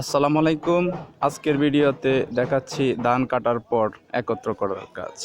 আসসালামু আলাইকুম। আজকের ভিডিওতে দেখাচ্ছি ধান কাটার পর একত্র করার কাজ।